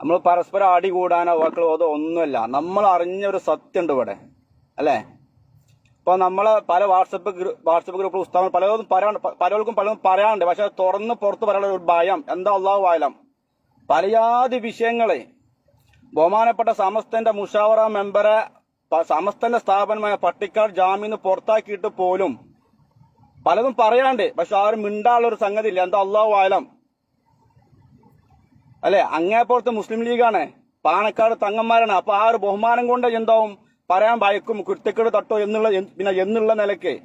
നമ്മൾ പരസ്പരം അടി കൂടാനോ വാക്കുകളോ ഒന്നുമല്ല. നമ്മൾ അറിഞ്ഞ ഒരു സത്യം ഉണ്ട് ഇവിടെ. അല്ലേ? ഇപ്പൊ നമ്മളെ പല വാട്സപ്പ് വാട്സപ്പ് ഗ്രൂപ്പ് പുസ്തകം പലതും പറയാൻ പലർക്കും പലതും പറയാനുണ്ട് പക്ഷെ തുറന്ന് പുറത്ത് പറയാനുള്ള ഒരു ഭയം. എന്താ അള്ളാഹു ആയാലും പലയാതി വിഷയങ്ങളെ. ബഹുമാനപ്പെട്ട സമസ്തന്റെ മുഷാവറ മെമ്പറെ സമസ്തന്റെ സ്ഥാപനമായ പട്ടിക്കാട് ജാമ്യം പുറത്താക്കിയിട്ട് പോലും പലതും പറയാണ്ട്. പക്ഷെ ആരും മിണ്ടാനുള്ള ഒരു സംഗതി ഇല്ല എന്താ അള്ളാഹു ആയാലും അല്ലെ? അങ്ങേപ്പുറത്ത് മുസ്ലിം ലീഗാണ്. പാണക്കാട് തങ്ങന്മാരാണ്. അപ്പൊ ആ ഒരു ബഹുമാനം കൊണ്ട് എന്താവും? പറയാൻ ഭയക്കും കുരുത്തക്കേട് തട്ടോ എന്നുള്ള പിന്നെ എന്നുള്ള നിലയ്ക്ക്.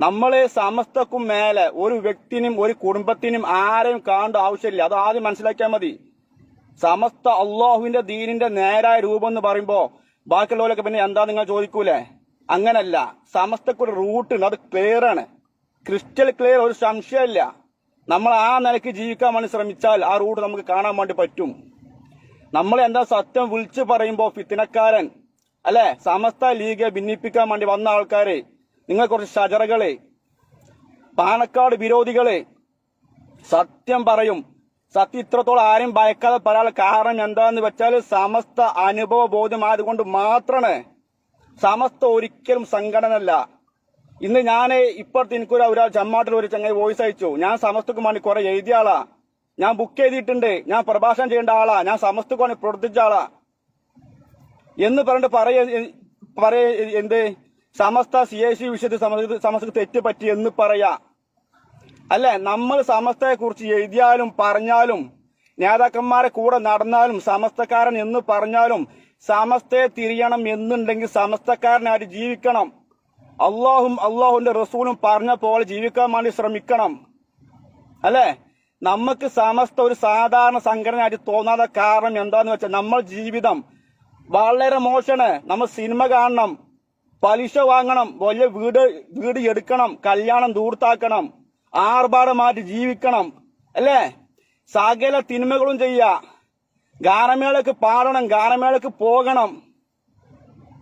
നമ്മളെ സമസ്തക്കും മേലെ ഒരു വ്യക്തിനും ഒരു കുടുംബത്തിനും ആരെയും കാണേണ്ട ആവശ്യമില്ല. അത് ആദ്യം മനസ്സിലാക്കിയാൽ മതി. സമസ്ത അള്ളാഹുവിന്റെ ദീനിന്റെ നേരായ രൂപം എന്ന് പറയുമ്പോ ബാക്കിയുള്ളവരൊക്കെ പിന്നെ എന്താ നിങ്ങൾ ചോദിക്കൂലേ? അങ്ങനല്ല. സമസ്തക്കൊരു റൂട്ട് അത് ക്ലിയർ ആണ്. ക്രിസ്റ്റൽ ക്ലിയർ ഒരു സംശയമില്ല. നമ്മൾ ആ നിലയ്ക്ക് ജീവിക്കാൻ വേണ്ടി ശ്രമിച്ചാൽ ആ റൂട്ട് നമുക്ക് കാണാൻ വേണ്ടി പറ്റും. നമ്മൾ എന്താ സത്യം വിളിച്ചു പറയുമ്പോൾ ഫിത്തിനക്കാരൻ അല്ലെ? സമസ്ത ലീഗ് ഭിന്നിപ്പിക്കാൻ വേണ്ടി വന്ന ആൾക്കാരെ നിങ്ങൾ കുറച്ച് ഷജറകളെ പാണക്കാട് വിരോധികളെ സത്യം പറയും. സത്യം ഇത്രത്തോളം ആരും ഭയക്കാതെ പറയാനുള്ള കാരണം എന്താന്ന് വെച്ചാൽ സമസ്ത അനുഭവ ബോധ്യമായതുകൊണ്ട് മാത്രമാണ്. സമസ്ത ഒരിക്കലും സംഘടനല്ല ഇന്ന് ഞാൻ ഇപ്പുറത്ത് എനിക്കൊരു ഒരാൾ ചമ്മാട്ടിൽ ഒരു ചങ്ങായി വോയിസ് അയച്ചു. ഞാൻ സമസ്തക്ക് വേണ്ടി കുറെ എഴുതിയ ആളാ. ഞാൻ ബുക്ക് ചെയ്തിട്ടുണ്ട് ഞാൻ പ്രഭാഷണം ചെയ്യേണ്ട ആളാ. ഞാൻ സമസ്തക്ക് വേണ്ടി പ്രവർത്തിച്ച ആളാ. എന്ന് പറഞ്ഞിട്ട് പറയ പറയ എന്ത്? സമസ്ത സി എ സി വിഷയത്തിൽ സമസ്തക്ക് തെറ്റ് പറ്റി എന്ന് പറയാ. അല്ലെ നമ്മൾ സമസ്തയെ കുറിച്ച് എഴുതിയാലും പറഞ്ഞാലും നേതാക്കന്മാരെ കൂടെ നടന്നാലും സമസ്തക്കാരൻ എന്ന് പറഞ്ഞാലും സമസ്തയെ തിരിയണം എന്നുണ്ടെങ്കിൽ സമസ്തക്കാരനായിട്ട് ജീവിക്കണം. അള്ളാഹും അള്ളാഹുന്റെ റസൂലും പറഞ്ഞ പോലെ ജീവിക്കാൻ വേണ്ടി ശ്രമിക്കണം. അല്ലെ? നമുക്ക് സമസ്ത ഒരു സാധാരണ സംഘടനയായിട്ട് തോന്നാത്ത കാരണം എന്താന്ന് വെച്ചാൽ നമ്മൾ ജീവിതം വളരെ മോശമാണ്. നമ്മൾ സിനിമ കാണണം പലിശ വാങ്ങണം വലിയ വീട് വീട് എടുക്കണം കല്യാണം ദൂർത്താക്കണം ആർഭാടമായിട്ട് ജീവിക്കണം. അല്ലേ? സകല തിന്മകളും ചെയ്യ ഗാനമേളക്ക് പാടണം ഗാനമേളക്ക് പോകണം.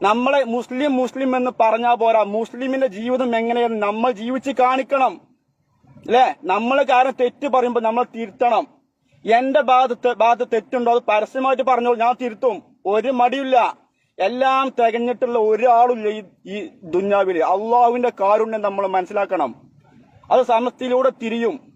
നമ്മളെ മുസ്ലിം മുസ്ലിം എന്ന് പറഞ്ഞാൽ പോരാ. മുസ്ലിമിന്റെ ജീവിതം എങ്ങനെയാണ് നമ്മൾ ജീവിച്ച് കാണിക്കണം. അല്ലേ? നമ്മൾ കാരണം തെറ്റ് പറയുമ്പോൾ നമ്മൾ തിരുത്തണം. എന്റെ ഭാഗത്ത് ഭാഗത്ത് തെറ്റുണ്ടോ? അത് പരസ്യമായിട്ട് പറഞ്ഞോളൂ. ഞാൻ തിരുത്തും. ഒരു മടിയില്ല എല്ലാം തികഞ്ഞിട്ടുള്ള ഒരാളില്ല ഈ ഈ ദുഞ്ഞാവിൽ അള്ളാഹുവിന്റെ കാരുണ്യം നമ്മൾ മനസ്സിലാക്കണം. അത് സമസ്തയിലൂടെ തിരിയും.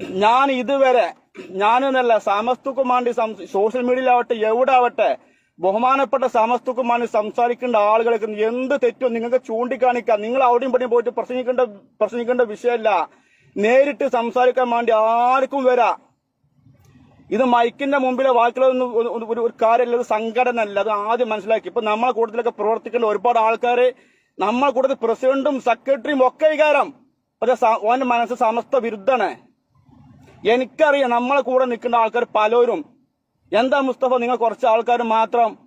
ഞാൻ ഇതുവരെ ഞാനെന്നല്ല സമസ്തക്കും വേണ്ടി സോഷ്യൽ മീഡിയയിലാവട്ടെ എവിടെ ആവട്ടെ ബഹുമാനപ്പെട്ട സമസ്തുക്കുമാണ് സംസാരിക്കേണ്ട ആളുകൾക്ക് എന്ത് തെറ്റോ നിങ്ങൾക്ക് ചൂണ്ടിക്കാണിക്കാം. നിങ്ങൾ അവിടെയും ഇവിടെയും പോയിട്ട് പ്രസംഗിക്കേണ്ട പ്രസംഗിക്കേണ്ട വിഷയമല്ല. നേരിട്ട് സംസാരിക്കാൻ വേണ്ടി ആർക്കും വരാ. ഇത് മൈക്കിന്റെ മുമ്പിലെ വാക്കുകളൊന്നും ഒരു- ഒരു- കാര്യമല്ല അത് സംഘടന അല്ല അത് ആദ്യം മനസ്സിലാക്കി. ഇപ്പൊ നമ്മളെ കൂട്ടത്തിലൊക്കെ പ്രവർത്തിക്കേണ്ട ഒരുപാട് ആൾക്കാര് നമ്മളെ കൂട്ടത്തിൽ പ്രസിഡന്റും സെക്രട്ടറിയും ഒക്കെ വികാരം. പക്ഷെ ഓന്റെ മനസ്സ് സമസ്ത വിരുദ്ധണ് എനിക്കറിയാം നമ്മളെ കൂടെ നിൽക്കുന്ന ആൾക്കാർ പലരും എന്താ മുസ്തഫ നിങ്ങൾ കുറച്ച് ആൾക്കാർ മാത്രം?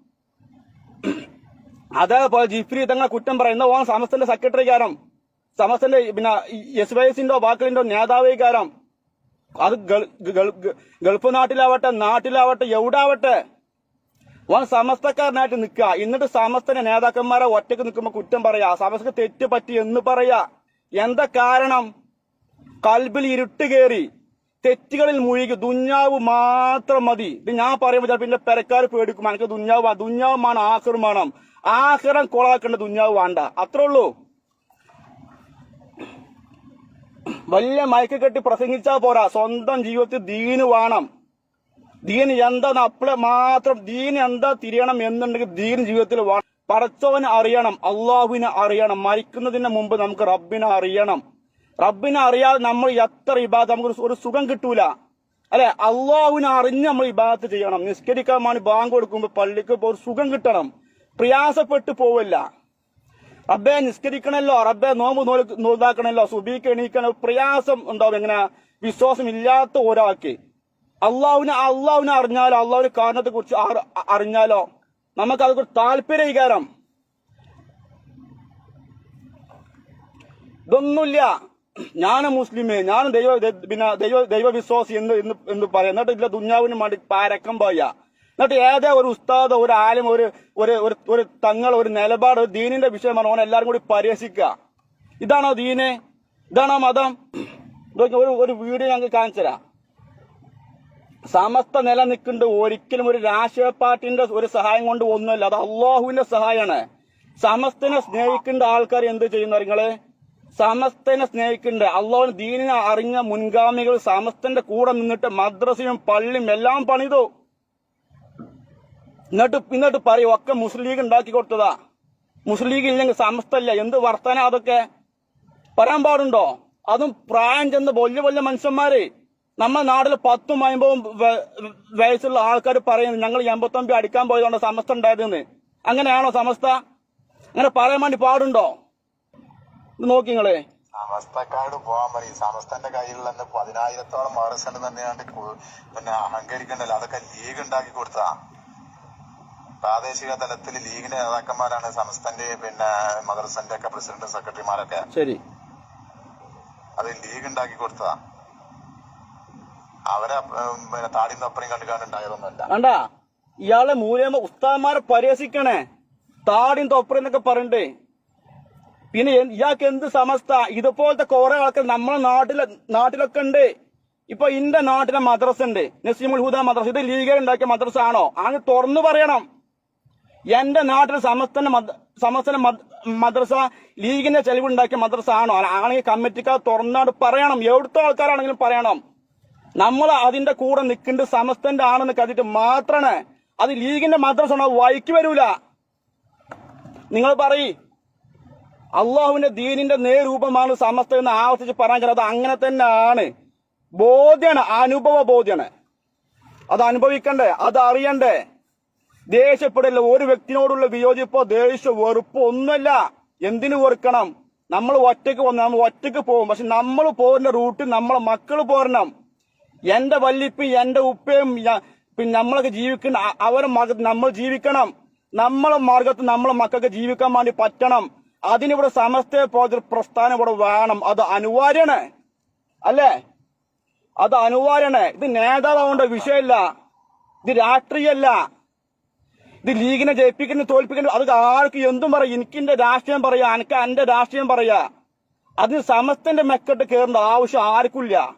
അതേപോലെ ജിഫ്രി തങ്ങളെ കുറ്റം പറയുന്ന ഓണം സമസ്തന്റെ സെക്രട്ടറി കാരം സമസ്തന്റെ പിന്നെ എസ് വൈ എസിന്റെ നേതാവായി കാരം അത് ഗൾഫ് നാട്ടിലാവട്ടെ നാട്ടിലാവട്ടെ എവിടാവട്ടെ. ഓൻ സമസ്തക്കാരനായിട്ട് നിൽക്കുക. എന്നിട്ട് സമസ്തന്റെ നേതാക്കന്മാരെ ഒറ്റയ്ക്ക് നിൽക്കുമ്പോൾ കുറ്റം പറയാ. സമസ്തക്ക് തെറ്റ് പറ്റി എന്ന് പറയാ. എന്താ കാരണം? കൽബിൽ ഇരുട്ട് കയറി. തെറ്റുകളിൽ മുഴുകി ദുഞ്ഞാവ് മാത്രം മതി. ഇത് ഞാൻ പറയുമ്പോൾ ചിലപ്പോൾ എന്റെ പെരക്കാർ പേടിക്കും. എനിക്ക് ദുഞ്ഞാവ് ദുഞ്ഞാവ് വേണം. ആഹ്റം വേണം. ആഖിറം കൊളാക്കേണ്ട ദുഞ്ഞാവ് വേണ്ട. അത്രേ ഉള്ളൂ. വലിയ മയക്ക് കെട്ടി പ്രസംഗിച്ചാ പോരാ. സ്വന്തം ജീവിതത്തിൽ ദീന് വേണം. ദീന് എന്താന്ന് അപ്പളെ മാത്രം ദീന് എന്താ തിരിയണം എന്നുണ്ടെങ്കിൽ ദീൻ ജീവിതത്തിൽ വേണം. പടച്ചവനെ അറിയണം. അള്ളാഹുവിനെ അറിയണം. മരിക്കുന്നതിന് മുമ്പ് നമുക്ക് റബ്ബിനെ അറിയണം. റബ്ബിനെ അറിയാതെ നമ്മൾ എത്ര ഇബാദ നമുക്ക് ഒരു- സുഖം കിട്ടൂല. അല്ലെ? അള്ളാഹുവിനെ അറിഞ്ഞ് നമ്മൾ ഇബാദത്ത് ചെയ്യണം. നിസ്കരിക്കാൻ വേണ്ടി ബാങ്ക് കൊടുക്കുമ്പോൾ പള്ളിക്ക് ഇപ്പോൾ ഒരു സുഖം കിട്ടണം. പ്രയാസപ്പെട്ടു പോവില്ല. റബ്ബെ നിസ്കരിക്കണല്ലോ. റബ്ബെ നോമ്പ് നോതാക്കണല്ലോ സുബീക്ക് എണീക്കണോ പ്രയാസം ഉണ്ടാവും. എങ്ങനെ? വിശ്വാസം ഇല്ലാത്ത ഒരാൾക്ക്. അള്ളാഹുവിനെ അള്ളാഹുവിനെ അറിഞ്ഞാലോ? അള്ളാഹുവിന്റെ കാരണത്തെ കുറിച്ച് അറിഞ്ഞാലോ? നമുക്ക് അത് താല്പര്യ വികാരം. ഇതൊന്നുമില്ല. ഞാൻ മുസ്ലിമേ ഞാൻ ദൈവ പിന്നെ ദൈവ ദൈവവിശ്വാസി എന്ന് എന്ന് എന്ന് പറയാം. എന്നിട്ട് ഇല്ല ദുഞ്ഞാവിന് വേണ്ടി പാരക്കം പോയ എന്നിട്ട് ഏതേ ഒരു ഉസ്താദ് ഒരു ആലും ഒരു ഒരു ഒരു തങ്ങൾ ഒരു നിലപാട് ഒരു ദീനിന്റെ വിഷയം പറഞ്ഞ ഓനെ എല്ലാവരും കൂടി പരിഹസിക്കുക. ഇതാണോ ദീനെ? ഇതാണോ മതം? ഒരു ഒരു വീഡിയോ ഞങ്ങൾക്ക് കാണിച്ചു തരാം. സമസ്ത നിലനിൽക്കുന്നുണ്ട് ഒരിക്കലും ഒരു രാഷ്ട്രീയ പാർട്ടിന്റെ ഒരു സഹായം കൊണ്ട് ഒന്നുമല്ല അത് അള്ളാഹുവിന്റെ സഹായമാണ്. സമസ്തനെ സ്നേഹിക്കേണ്ട ആൾക്കാർ എന്ത് ചെയ്യുന്നു നിങ്ങൾ? സമസ്തനെ സ്നേഹിക്കുന്നുണ്ട്. അള്ളാഹുവിന് ദീനിനെ അറിഞ്ഞ മുൻഗാമികൾ സമസ്തന്റെ കൂടെ നിന്നിട്ട് മദ്രസയും പള്ളിയും എല്ലാം പണിതു. എന്നിട്ട് എന്നിട്ട് പറയും ഒക്കെ മുസ്ലിം ലീഗ് ഉണ്ടാക്കി കൊടുത്തതാ. മുസ്ലിം ലീഗ് ഇല്ലെങ്കിൽ സമസ്തല്ല. എന്ത് വർത്താന അതൊക്കെ? പറയാൻ പാടുണ്ടോ? അതും പ്രായം ചെന്ന് വലിയ വലിയ മനുഷ്യന്മാര്. നമ്മുടെ നാട്ടിൽ പത്തും അമ്പതും വയസ്സുള്ള ആൾക്കാർ പറയുന്നത് ഞങ്ങൾ എൺപത്തൊമ്പത് അടിക്കാൻ പോയതുകൊണ്ട് സമസ്ത ഉണ്ടായതെന്ന്. അങ്ങനെയാണോ സമസ്ത? അങ്ങനെ പറയാൻ വേണ്ടി പാടുണ്ടോ? നോക്കി നിങ്ങളെ. സമസ്തക്കാട് പോകാൻ പറയും. സമസ്തന്റെ കയ്യിലുള്ള പതിനായിരത്തോളം ഉണ്ട് തന്നെയാണ്ട് പിന്നെ അഹങ്കരിക്കണ്ടല്ലോ. അതൊക്കെ ലീഗ് ഉണ്ടാക്കി കൊടുത്താ. പ്രാദേശിക തലത്തിൽ ലീഗിന്റെ നേതാക്കന്മാരാണ് സമസ്തന്റെ പിന്നെ മദർസന്റെ ഒക്കെ പ്രസിഡന്റ് സെക്രട്ടറിമാരൊക്കെ ശരി. അത് ലീഗ് ഉണ്ടാക്കി കൊടുത്തതാ. അവരെ പിന്നെ താടിയും തപ്പറയും കണ്ടുകാണ്ടായതൊന്നുമല്ല കണ്ട? ഇയാളെ മൂലമ ഉസ്താദ്മാരെ പരിഹസിക്കണേ. താടിയും എന്നൊക്കെ പറയണ്ടേ. പിന്നെ ഇയാൾക്ക് എന്ത് സമസ്ത? ഇതുപോലത്തെ കുറെ ആൾക്കാർ നമ്മളെ നാട്ടിലെ നാട്ടിലൊക്കെ ഉണ്ട്. ഇപ്പൊ ഇന്റെ നാട്ടിലെ മദ്രസ ഉണ്ട്. നസീമുൽ ഹുദ മദ്രസ. ഇത് ലീഗർ ഉണ്ടാക്കിയ മദ്രസ ആണോ ആണ് തുറന്നു പറയണം. എന്റെ നാട്ടിലെ സമസ്തന്റെ സമസ്തന്റെ മദ്- മദ്രസ ലീഗിന്റെ ചെലവുണ്ടാക്കിയ മദ്രസ ആണോ ആണെങ്കിൽ കമ്മിറ്റിക്കാർ തുറന്നാട് പറയണം. എവിടുത്തെ ആൾക്കാരാണെങ്കിലും പറയണം. നമ്മൾ അതിന്റെ കൂടെ നിൽക്കേണ്ട സമസ്തന്റെ ആണെന്ന് കരുതിട്ട് മാത്രമാണ്. അത് ലീഗിന്റെ മദ്രസ ആണോ? വഴിക്ക് വരൂല. നിങ്ങൾ പറയ്. അള്ളാഹുവിന്റെ ദീനിന്റെ നേരൂപമാണ് സമസ്ത എന്ന് ആവർത്തിച്ച് പറയാൻ ചില അത് അങ്ങനെ തന്നെയാണ്. ബോധ്യാണ് അനുഭവ ബോധ്യാണ്. അത് അനുഭവിക്കണ്ടേ അത് അറിയണ്ടേ. ദേഷ്യപ്പെടില്ല. ഒരു വ്യക്തിനോടുള്ള വിയോജിപ്പോ ദേഷ്യ വെറുപ്പോ ഒന്നുമല്ല. എന്തിനു വെറുക്കണം? നമ്മൾ ഒറ്റയ്ക്ക് വന്ന് നമ്മൾ ഒറ്റയ്ക്ക് പോകും. പക്ഷെ നമ്മൾ പോകുന്ന റൂട്ടിൽ നമ്മളെ മക്കൾ പോരണം. എന്റെ വല്ലിപ്പും എന്റെ ഉപ്പയും പിന്നെ നമ്മളൊക്കെ ജീവിക്കുന്ന അവരെ നമ്മൾ ജീവിക്കണം. നമ്മളെ മാർഗത്ത് നമ്മളെ മക്കൾക്ക് ജീവിക്കാൻ വേണ്ടി പറ്റണം. അതിനിവിടെ സമസ്ത പ്രസ്ഥാനം ഇവിടെ വേണം. അത് അനിവാര്യണ്. അല്ലേ? അത് അനിവാര്യണ്. ഇത് നേതാവാവേണ്ട വിഷയമല്ല ഇത് രാഷ്ട്രീയമല്ല ഇത് ലീഗിനെ ജയിപ്പിക്കുന്ന തോൽപ്പിക്കുന്ന. അത് ആർക്ക് എന്തും പറയാം. എനിക്കിന്റെ രാഷ്ട്രീയം പറയാ. എനിക്ക് എന്റെ രാഷ്ട്രീയം പറയാ. അതിന് സമസ്തന്റെ മെക്കെട്ട് കയറേണ്ട ആവശ്യം ആർക്കില്ല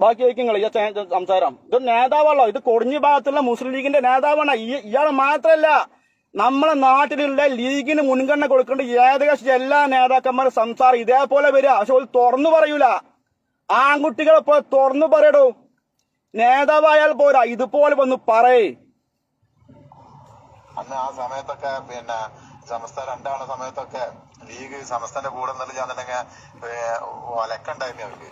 ബാക്കി കേൾക്കുങ്ങൾ ഇയാൾ സംസാരം. ഇത് നേതാവല്ലോ. ഇത് കൊടിഞ്ഞി ഭാഗത്തുള്ള മുസ്ലിം ലീഗിന്റെ നേതാവാണ്. ഇയാൾ മാത്രല്ല. നമ്മളെ നാട്ടിലുള്ള ലീഗിന് മുൻഗണന കൊടുക്കേണ്ട ഏകദേശം എല്ലാ നേതാക്കന്മാരും സംസാരം ഇതേപോലെ വരിക. പക്ഷെ ഒരു തുറന്നു പറയൂല. ആൺകുട്ടികളെ പോലെ തുറന്നു പറയടോ. നേതാവായാൽ പോരാ. ഇതുപോലെ വന്ന് പറയേ. അന്ന് ആ സമയത്തൊക്കെ പിന്നെ സമസ്ത രണ്ടാളെ സമയത്തൊക്കെ ലീഗ് സമസ്തന്റെ കൂടെ നിന്നിട്ടുണ്ടെങ്കിൽ ഒലക്കുണ്ടായിരുന്നു അവർക്ക്.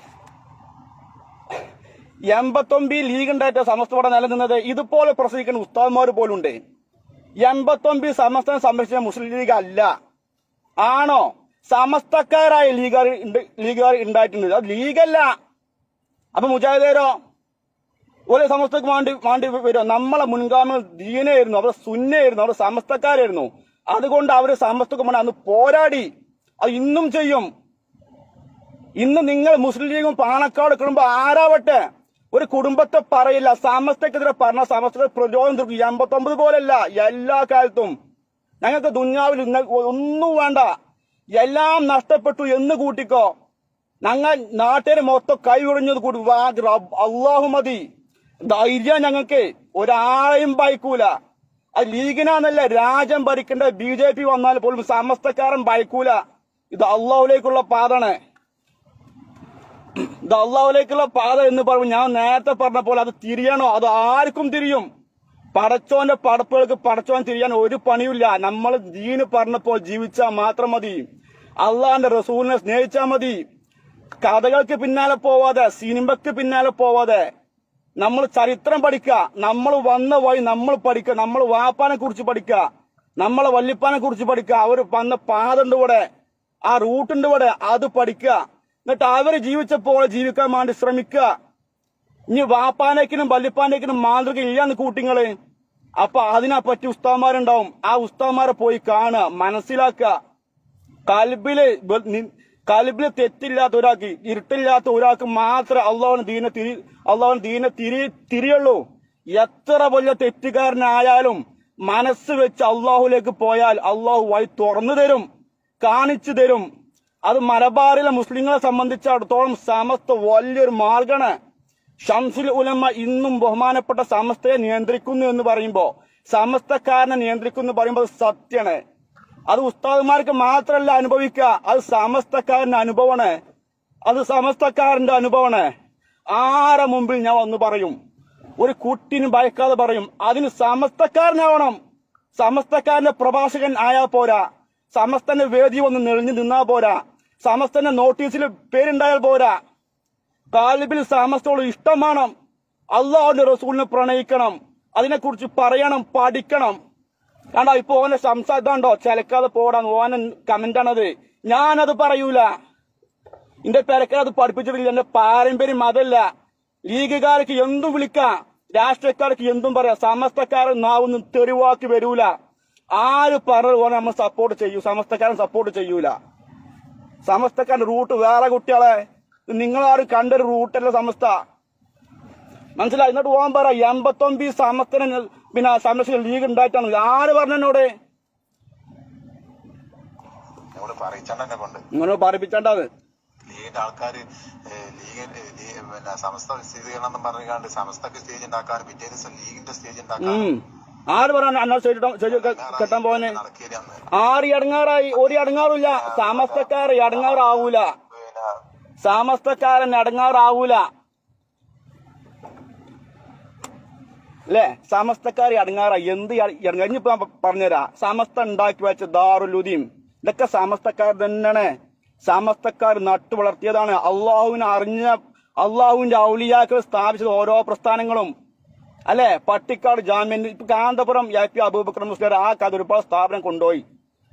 എൺപത്തൊമ്പതിൽ ലീഗ് ഉണ്ടായിട്ട് സമസ്ത ഇവിടെ നിലനിന്നത് ഇതുപോലെ പ്രസംഗിക്കുന്ന ഉസ്താദ്മാർ പോലുണ്ട്. എൺപത്തൊമ്പതിൽ സമസ്തനെ സംരക്ഷിച്ച മുസ്ലിം ലീഗ് അല്ല. ആണോ? സമസ്തക്കാരായ ലീഗുകാർ ലീഗുകാർ ഉണ്ടായിട്ടുണ്ട് അത് ലീഗല്ല. അപ്പൊ മുജാഹിദേരോ ഒരു സമസ്തക്ക് വേണ്ടി വേണ്ടി വരുമോ നമ്മളെ മുൻഗാമികൾ ദീനായിരുന്നു അവരുടെ സുന്നയായിരുന്നു അവരുടെ സമസ്തക്കാരായിരുന്നു. അതുകൊണ്ട് അവർ സമസ്തക്ക് വേണ്ടി അന്ന് പോരാടി. അത് ഇന്നും ചെയ്യും. ഇന്ന് നിങ്ങൾ മുസ്ലിം ലീഗും പാണക്കാട് കുടുംബം ആരാവട്ടെ? ഒരു കുടുംബത്തെ പറയില്ല. സമസ്തക്കെതിരെ പറഞ്ഞ സമസ്തയുടെ പ്രചോദനം എൺപത്തൊമ്പത് പോലെയല്ല എല്ലാ കാലത്തും. ഞങ്ങൾക്ക് ദുഞ്ഞാവിൽ ഒന്നും വേണ്ട. എല്ലാം നഷ്ടപ്പെട്ടു എന്ന് കൂട്ടിക്കോ. ഞങ്ങൾ നാട്ടുകാർ മൊത്തം കൈ ഒഴിഞ്ഞത് കൂടി അള്ളാഹു മതി. ധൈര്യം ഞങ്ങൾക്ക്. ഒരാളെയും ഭയക്കൂല. അത് ലീഗിനാന്നല്ല രാജ്യം ഭരിക്കേണ്ട ബി ജെ പി വന്നാൽ പോലും സമസ്തക്കാരൻ ഭയക്കൂല. ഇത് അള്ളാഹുലേക്കുള്ള പാതാണ്. ഇത് അള്ളാഹുലേക്കുള്ള പാത എന്ന് പറയുമ്പോൾ ഞാൻ നേരത്തെ പറഞ്ഞ പോലെ അത് തിരിയണോ അത് ആർക്കും തിരിയും. പടച്ചോന്റെ പടപ്പുകൾക്ക് പടച്ചോൻ തിരിയാൻ ഒരു പണിയില്ല നമ്മൾ ജീന് പറഞ്ഞപ്പോൾ ജീവിച്ചാൽ മാത്രം മതി. അള്ളാഹിന്റെ റസൂലിനെ സ്നേഹിച്ചാൽ മതി. കഥകൾക്ക് പിന്നാലെ പോവാതെ സിനിമക്ക് പിന്നാലെ പോവാതെ നമ്മൾ ചരിത്രം പഠിക്കുക. നമ്മൾ വന്ന വഴി നമ്മൾ പഠിക്കുക. നമ്മൾ വാപ്പാനെ കുറിച്ച് പഠിക്കുക. നമ്മളെ വല്യപ്പാനെ കുറിച്ച് പഠിക്കുക. അവർ വന്ന പാതുണ്ട് ഇവിടെ. ആ റൂട്ടുണ്ട് ഇവിടെ. അത് പഠിക്കുക. എന്നിട്ട് അവർ ജീവിച്ചപ്പോൾ ജീവിക്കാൻ വേണ്ടി ശ്രമിക്കുക. ഇനി വാപ്പാനേക്കിനും ബല്ലിപ്പാനേക്കിനും മാതൃക ഇല്ലാന്ന് കൂട്ടിങ്ങൾ. അപ്പൊ അതിനെ പറ്റി ഉസ്താമാരുണ്ടാവും ആ ഉസ്താമാരെ പോയി കാണുക മനസ്സിലാക്കുക. കൽബിൽ കൽബിൽ തെറ്റില്ലാത്ത ഒരാൾക്ക് ഇരുട്ടില്ലാത്ത ഒരാൾക്ക് മാത്രമേ അള്ളാഹുന് ദീനെ തിരി അള്ളാഹുന് ദീനെ തിരി തിരിയുള്ളൂ. എത്ര വലിയ തെറ്റുകാരനായാലും മനസ്സ് വെച്ച് അള്ളാഹുലേക്ക് പോയാൽ അള്ളാഹു വഴി തുറന്നു തരും കാണിച്ചു തരും. അത് മലബാറിലെ മുസ്ലിങ്ങളെ സംബന്ധിച്ചിടത്തോളം സമസ്ത വലിയൊരു മാർഗാണ് ഷംസുൽ ഉലമ ഇന്നും ബഹുമാനപ്പെട്ട സമസ്തയെ നിയന്ത്രിക്കുന്നു എന്ന് പറയുമ്പോ സമസ്തക്കാരനെ നിയന്ത്രിക്കുന്നു പറയുമ്പോൾ അത് സത്യാണ് അത് ഉസ്താദുമാർക്ക് മാത്രമല്ല അനുഭവിക്കുക. അത് സമസ്തക്കാരന്റെ അനുഭവമാണ്. അത് സമസ്തക്കാരന്റെ അനുഭവമാണ്. ആരെ മുമ്പിൽ ഞാൻ വന്ന് പറയും? ഒരു കുട്ടിന് ഭയക്കാതെ പറയും. അതിന് സമസ്തക്കാരനാവണം. സമസ്തക്കാരന്റെ പ്രഭാഷകൻ ആയാൽ പോരാ. സമസ്തന്റെ വേദി ഒന്ന് നെളിഞ്ഞു നിന്നാ പോരാ. സമസ്തന്റെ നോട്ടീസിൽ പേരുണ്ടായാൽ പോരാ. കാലിബിൽ സമസ്തയോട് ഇഷ്ടമാണ് അള്ളാഹുന്റെ റസൂലിനെ പ്രണയിക്കണം. അതിനെക്കുറിച്ച് പറയണം പഠിക്കണം. കണ്ടോ ഇപ്പൊ ഓനെ സംസാരിതാണ്ടോ ചിലക്കാതെ പോടാ ഓനെ കമന്റ് ആണത് ഞാനത് പറയൂല. എന്റെ പെരക്കാർ അത് പഠിപ്പിച്ചിട്ടില്ല എന്റെ പാരമ്പര്യം അതല്ല. ലീഗുകാർക്ക് എന്തും വിളിക്കാം. രാഷ്ട്രീയക്കാർക്ക് എന്തും പറയാം. സമസ്തക്കാരൻ നാവൊന്നും തെരുവാക്കി വരൂല. ആര് പറഞ്ഞു പോലെ നമ്മൾ സപ്പോർട്ട് ചെയ്യൂ? സമസ്തക്കാരൻ സപ്പോർട്ട് ചെയ്യൂല. സമസ്തക്കാരൻ റൂട്ട് വേറെ കുട്ടികളെ. നിങ്ങളാരും കണ്ടൊരു റൂട്ടല്ല സമസ്ത. മനസ്സിലായി? എന്നിട്ട് പോകാൻ പറ എൺപത്തൊമ്പത് സമസ്തന പിന്നെ സമസ്ത ലീഗ് ഉണ്ടായിട്ടാണ്. ആര് പറഞ്ഞോട് ഇങ്ങനെ പറയിപ്പിച്ചേണ്ടത് ലീഗിന്റെ ലീഗ് പിന്നെ സമസ്ത വിശദീകരണം സമസ്തക്ക് സ്റ്റേജ് ഉണ്ടാക്കാറ്. പിറ്റേ ദിവസം ലീഗിന്റെ സ്റ്റേജ് ഉണ്ടാക്കാറ്. ആര് പറഞ്ഞു അന്നാ സ്റ്റേജ് കെട്ടാൻ പോവാന്? ആര് ഇടങ്ങാറായി? ഒരു അടങ്ങാറില്ല സമസ്തക്കാർ അടങ്ങാറാവൂല സമസ്തക്കാരൻ അടങ്ങാറാവൂല അല്ലേ? സമസ്തക്കാർ അടങ്ങാറായി എന്ത് ഇറങ്ങിപ്പോ പറഞ്ഞുതരാ. സമസ്ത ഉണ്ടാക്കി വെച്ച ദാറുലുദീം ഇതൊക്കെ സമസ്തക്കാർ തന്നെയാണ്. സമസ്തക്കാർ നട്ടു വളർത്തിയതാണ്. അള്ളാഹുവിനെ അറിഞ്ഞ അള്ളാഹുവിന്റെ ഔലിയാക്കൾ സ്ഥാപിച്ചത് ഓരോ പ്രസ്ഥാനങ്ങളും. അല്ലെ? പട്ടിക്കാട് ജാമ്യം ഇപ്പൊ കാന്തപുരം എ പി അബൂബക്കർ മുസ്ലിം ആ കഥ ഒരുപാട് സ്ഥാപനം കൊണ്ടുപോയി.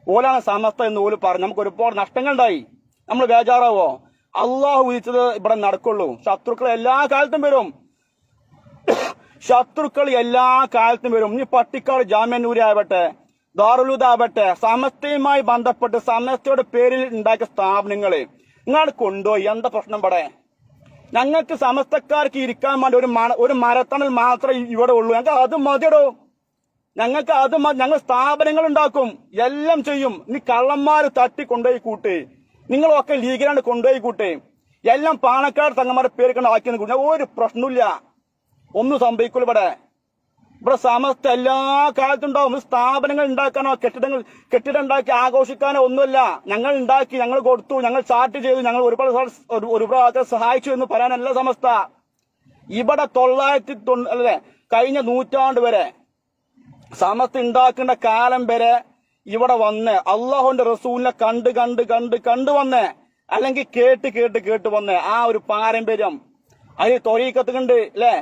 ഓലാണ് സമസ്ത എന്ന് ഓൽ പറഞ്ഞു. നമുക്ക് ഒരുപാട് നഷ്ടങ്ങൾ ഉണ്ടായി നമ്മൾ ബേജാറാവോ? അള്ളാഹു വിധിച്ചത് ഇവിടെ നടക്കുള്ളൂ. ശത്രുക്കൾ എല്ലാ കാലത്തും വരും. ശത്രുക്കൾ എല്ലാ കാലത്തും വരും. ഇനി പട്ടിക്കാട് ജാമ്യന്നൂരി ആവട്ടെ ദാറുലുദാവട്ടെ സമസ്തയുമായി ബന്ധപ്പെട്ട് സമസ്തയുടെ പേരിൽ ഉണ്ടാക്കിയ സ്ഥാപനങ്ങളെ നിങ്ങൾ കൊണ്ടുപോയി. എന്താ പ്രശ്നം ഇവിടെ? ഞങ്ങൾക്ക് സമസ്തക്കാർക്ക് ഇരിക്കാൻ വേണ്ടി ഒരു ഒരു മരത്തണൽ മാത്രമേ ഇവിടെ ഉള്ളൂ. ഞങ്ങൾക്ക് അത് മതിയടോ. ഞങ്ങൾക്ക് അത് ഞങ്ങൾ സ്ഥാപനങ്ങൾ ഉണ്ടാക്കും. എല്ലാം ചെയ്യും. നീ കള്ളന്മാർ തട്ടി കൊണ്ടുപോയി കൂട്ട്. നിങ്ങളൊക്കെ ലീഗിലാണ് കൊണ്ടുപോയി കൂട്ട്. എല്ലാം പാണക്കാട് തങ്ങന്മാരെ പേര് കണ്ട് കൂട്ടി. ഒരു പ്രശ്നമില്ല ഒന്നും സംഭവിക്കില്ല ഇവിടെ. ഇവിടെ സമസ്ത എല്ലാ കാലത്തും ഉണ്ടാവും ഇത് സ്ഥാപനങ്ങൾ ഉണ്ടാക്കാനോ കെട്ടിടങ്ങൾ കെട്ടിടം ഉണ്ടാക്കി ആഘോഷിക്കാനോ ഒന്നുമല്ല. ഞങ്ങൾ ഉണ്ടാക്കി ഞങ്ങൾ കൊടുത്തു ഞങ്ങൾ ചാർട്ട് ചെയ്തു ഞങ്ങൾ ഒരുപാട് ഒരുപാട് സഹായിച്ചു എന്ന് പറയാനല്ല സമസ്ത. ഇവിടെ തൊള്ളായിരത്തി അല്ലേ കഴിഞ്ഞ നൂറ്റാണ്ട് വരെ സമസ്ത ഉണ്ടാക്കേണ്ട കാലം വരെ ഇവിടെ വന്ന് അള്ളാഹുന്റെ റസൂലിനെ കണ്ട് കണ്ട് കണ്ട് കണ്ട് വന്ന് അല്ലെങ്കിൽ കേട്ട് കേട്ട് കേട്ട് വന്ന് ആ ഒരു പാരമ്പര്യം. അതിൽ തൊരീക്കത്തുകളുണ്ട് അല്ലെ?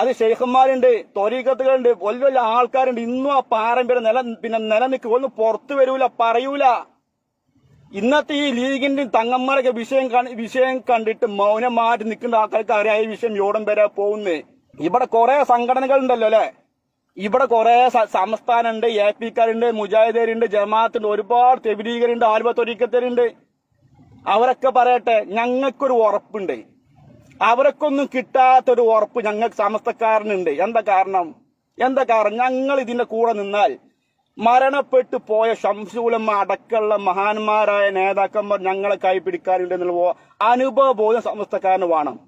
അത് ഷെയ്ഖന്മാരുണ്ട് തൊരീക്കത്തുകളുണ്ട് വലിയ വലിയ ആൾക്കാരുണ്ട്. ഇന്നും ആ പാരമ്പര്യം നില പിന്നെ നിലനിൽക്കുക ഒന്നും പുറത്തു വരൂല പറയൂല. ഇന്നത്തെ ഈ ലീഗിന്റെ തങ്ങന്മാരൊക്കെ വിഷയം വിഷയം കണ്ടിട്ട് മൗനം മാറ്റി നിൽക്കുന്ന ആൾക്കാർക്ക് അറിയാം ഈ വിഷയം യോടം വരെ പോകുന്നത് ഇവിടെ കുറെ സംഘടനകൾ ഉണ്ടല്ലോ അല്ലെ? ഇവിടെ കുറെ സംസ്ഥാനമുണ്ട് എ പിക്കാരുണ്ട് മുജാഹിദരുണ്ട് ജമാഅത്തുണ്ട് ഒരുപാട് തെബിലീഗരുണ്ട് ആൽബ തൊരീക്കത്തരുണ്ട് അവരൊക്കെ പറയട്ടെ ഞങ്ങൾക്കൊരു ഉറപ്പുണ്ട്. അവർക്കൊന്നും കിട്ടാത്തൊരു ഉറപ്പ് ഞങ്ങൾക്ക് സമസ്തക്കാരനുണ്ട്. എന്താ കാരണം? എന്താ കാരണം? ഞങ്ങൾ ഇതിന്റെ കൂടെ നിന്നാൽ മരണപ്പെട്ടു പോയ ശംസൂലമ്മ അടക്കമുള്ള മഹാന്മാരായ നേതാക്കന്മാർ ഞങ്ങളെ കൈ പിടിക്കാറുണ്ട് എന്നുള്ള അനുഭവ ബോധം സമസ്തക്കാരന് വേണം.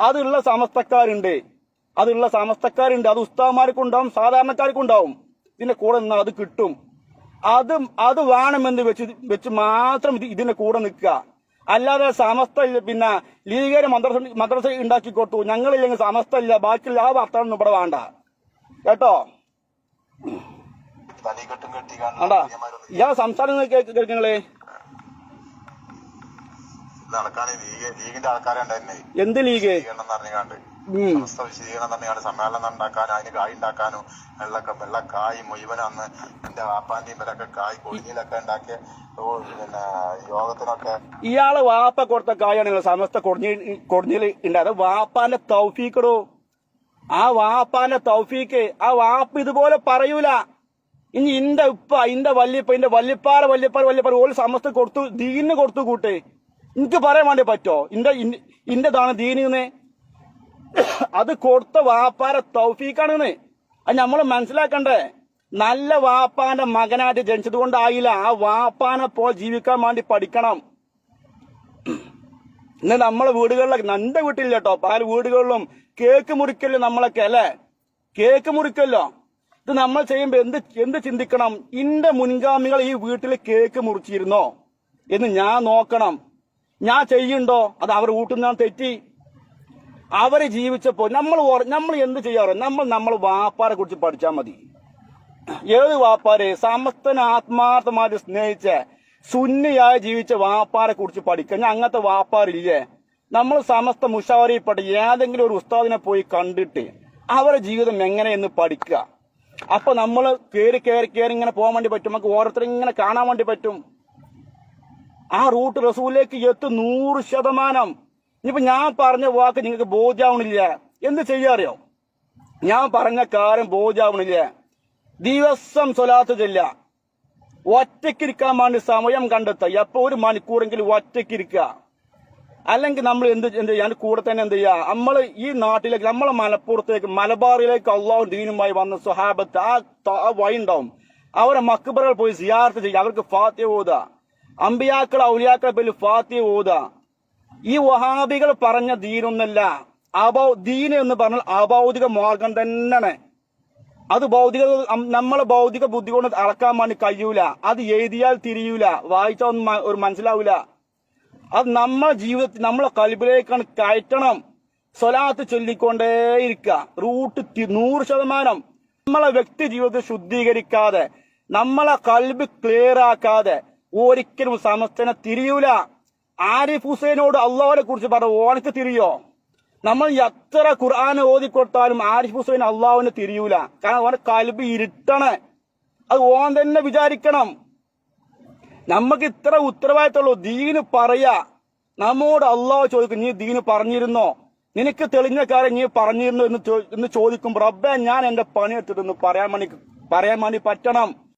അതുള്ള സമസ്തക്കാരുണ്ട്. അതുള്ള സമസ്തക്കാരുണ്ട്. അത് ഉസ്താവന്മാർക്കും സാധാരണക്കാർക്കുണ്ടാവും. ഇതിന്റെ കൂടെ നിന്നാൽ അത് കിട്ടും. അത് അത് വേണമെന്ന് വെച്ച് വെച്ച് മാത്രം ഇതിന്റെ കൂടെ നിൽക്കുക. അല്ലാതെ സമസ്ത ഇല്ല, പിന്നെ ലീഗര് മദ്രസ മദ്രസ ഉണ്ടാക്കി കൊടുത്തു. ഞങ്ങളില്ലെങ്കിൽ സമസ്ത ഇല്ല ബാക്കിയുള്ള ആ വാർത്തകളൊന്നും ഇവിടെ വേണ്ട. കേട്ടോ? അതാ ഇയാൾ സംസാരം കേൾക്കങ്ങളെ ലീഗ് ലീഗിന്റെ ആൾക്കാരെ ഉണ്ടായിരുന്നേ. എന്ത് ലീഗ്? വിശദീകരണം എന്ന് പറഞ്ഞാണ്ട് ഉം. സമസ്ത വിശദീകരണം തന്നെയാണ് സമ്മേളനം ഉണ്ടാക്കാനും അതിന് കായ് ഉണ്ടാക്കാനും വെള്ള വെള്ള കായ് മുഴുവൻ അന്ന് എന്റെ വാപ്പാന്റെയും ഇവരൊക്കെ കായ് കൊടിഞ്ഞിലൊക്കെ ഉണ്ടാക്കിയ പിന്നെ യോഗത്തിനൊക്കെ ഇയാൾ വാപ്പ കൊടുത്ത കായാണ് സമസ്ത കൊടിഞ്ഞി കൊടിഞ്ഞിൽ ഉണ്ടായത് വാപ്പാന്റെ തൗഫീക്കടോ ആ വാപ്പാന്റെ തൗഫീക്ക് ആ വാപ്പ് ഇതുപോലെ പറയൂല. ഇനി ഇന്റെ ഉപ്പ ഇന്റെ വല്യപ്പ ഇന്റെ വല്യപ്പാറ വല്യപ്പാറ വല്യപ്പാറ ഓൽ സമസ്ത കൊടുത്തു ദീനിന് കൊടുത്തു കൂട്ടെ. എനിക്ക് പറയാൻ വേണ്ടി പറ്റോ? ഇന്റെ ഇന്റെ- ഇന്റെതാണ് ദീനിന്ന്. അത് കൊടുത്ത വാപ്പാര തൗഫീക്കാണെന്ന് അത് നമ്മൾ മനസ്സിലാക്കണ്ടേ? നല്ല വാപ്പാന്റെ മകനായിട്ട് ജനിച്ചത് കൊണ്ടായില്ല ആ വാപ്പാനെ പോ ജീവിക്കാൻ വേണ്ടി പഠിക്കണം. ഇന്ന് നമ്മളെ വീടുകളിലൊക്കെ നന്റെ വീട്ടില്ല കേട്ടോ. പല വീടുകളിലും കേക്ക് മുറിക്കല്ലോ നമ്മളൊക്കെ അല്ലേ? കേക്ക് മുറിക്കല്ലോ. ഇത് നമ്മൾ ചെയ്യുമ്പോ എന്ത് എന്ത് ചിന്തിക്കണം? ഇന്റെ മുൻഗാമികൾ ഈ വീട്ടിൽ കേക്ക് മുറിച്ചിരുന്നോ? എന്ന് ഞാൻ നോക്കണം. ഞാൻ ചെയ്യുണ്ടോ? അത് അവർ ഊട്ടുന്ന തെറ്റി. അവർ ജീവിച്ചപ്പോ നമ്മൾ നമ്മൾ എന്ത് ചെയ്യാറ്? നമ്മൾ നമ്മൾ വാപ്പാരെ കുറിച്ച് പഠിച്ചാൽ മതി. ഏത് വാപ്പാരെ? സമസ്തന ആത്മാർത്ഥമായി സ്നേഹിച്ച സുന്നിയായി ജീവിച്ച വാപ്പാരെ കുറിച്ച് പഠിക്കാൻ അങ്ങനത്തെ വാപ്പാരില്ലേ? നമ്മൾ സമസ്ത മുഷാവറിപ്പെട്ട ഏതെങ്കിലും ഒരു ഉസ്താദിനെ പോയി കണ്ടിട്ട് അവരുടെ ജീവിതം എങ്ങനെയെന്ന് പഠിക്കുക അപ്പൊ നമ്മൾ കയറി കയറി കയറി ഇങ്ങനെ പോകാൻ വേണ്ടി പറ്റും. നമുക്ക് ഓരോരുത്തരും ഇങ്ങനെ കാണാൻ വേണ്ടി പറ്റും. ആ റൂട്ട് റസൂലിലേക്ക് എത്തും നൂറ് ശതമാനം. ഇനിയിപ്പോ ഞാൻ പറഞ്ഞ വാക്ക് നിങ്ങൾക്ക് ബോധ്യാവണില്ല. എന്ത് ചെയ്യാറിയോ ഞാൻ പറഞ്ഞ കാര്യം ബോധ്യാവണില്ല. ദിവസം സ്വലാത്ത് ചെല്ല ഒറ്റയ്ക്കിരിക്കാൻ വേണ്ടി സമയം കണ്ടെത്തുക. എപ്പോ ഒരു മണിക്കൂറെങ്കിലും ഒറ്റയ്ക്കിരിക്കുക അല്ലെങ്കിൽ നമ്മൾ എന്ത് എന്ത് ചെയ്യാൻ കൂടെ തന്നെ എന്ത് ചെയ്യുക നമ്മൾ ഈ നാട്ടിലേക്ക് നമ്മളെ മലപ്പുറത്തേക്ക് മലബാറിലേക്ക് അള്ളാഹു ദീനുമായി വന്ന സ്വഹാബത്ത് ആ വൈ ഉണ്ടാവും. അവരെ മക്ബറകൾ പോയി സിയാർത്ത് ചെയ്യുക. അവർക്ക് ഫാത്യ ഓതുക. അമ്പിയാക്കൾ ഔലിയാക്കളെ പേരിൽ ഫാത്തി ഊത ഈ വഹാബികൾ പറഞ്ഞ ദീനൊന്നല്ല. അബൗ ദീൻ എന്ന് പറഞ്ഞാൽ അഭൗതിക മാർഗം തന്നെയാണ്. അത് ഭൗതിക നമ്മളെ ഭൗതിക ബുദ്ധി കൊണ്ട് അളക്കാൻ വേണ്ടി കഴിയൂല. അത് എഴുതിയാൽ തിരിയൂല. വായിച്ചാൽ ഒന്നും ഒരു മനസ്സിലാവൂല. അത് നമ്മളെ ജീവിതത്തിൽ നമ്മളെ കൽബിലേക്കാണ് കയറ്റണം. സ്വലാത്ത് ചൊല്ലിക്കൊണ്ടേയിരിക്കുക. റൂട്ട് നൂറ് ശതമാനം. നമ്മളെ വ്യക്തി ജീവിതത്തെ ശുദ്ധീകരിക്കാതെ നമ്മളെ കൽബ് ക്ലിയർ ആക്കാതെ ഒരിക്കലും സമസ്തനെ തിരിയൂല. ആരിഫ് ഹുസൈനോട് അള്ളാഹിനെ കുറിച്ച് പറഞ്ഞു ഓനക്ക് തിരിയോ? നമ്മൾ എത്ര ഖുർആൻ ഓതിക്കൊടുത്താലും ആരിഫ് ഹുസൈൻ അള്ളാഹുവിനെ തിരിയൂല. കാരണം ഓനെ കൽബ് ഇരുട്ടണ്. അത് ഓൻ തന്നെ വിചാരിക്കണം. നമുക്ക് ഇത്ര ഉത്തരവാദിത്തമുള്ളൂ. ദീന് പറയാ. നമ്മോട് അള്ളാഹു ചോദിക്കും നീ ദീന് പറഞ്ഞിരുന്നോ? നിനക്ക് തെളിഞ്ഞ കാര്യം നീ പറഞ്ഞിരുന്നു എന്ന് ചോ- എന്ന് ചോദിക്കുമ്പോൾ റബ്ബെ ഞാൻ എന്റെ പണിയെടുത്തിട്ടൊന്ന് പറയാൻ വേണ്ടി പറയാൻ വേണ്ടി പറ്റണം.